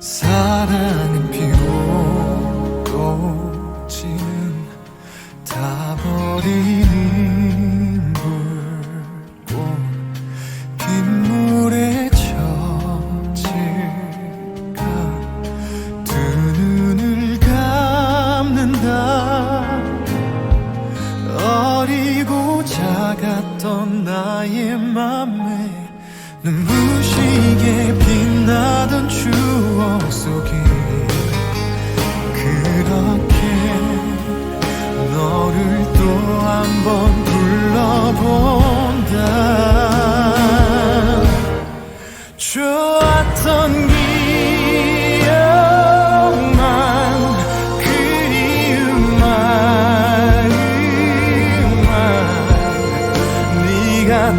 사랑은 피고 꽃은 다 버리는 불꽃 빗물에 젖질까? 두 눈을 감는다. 어리고 작았던 나의 맘에 눈부시게 이름을 또 한 번 불러본다. 좋았던 기억만 그리운 마음만 네가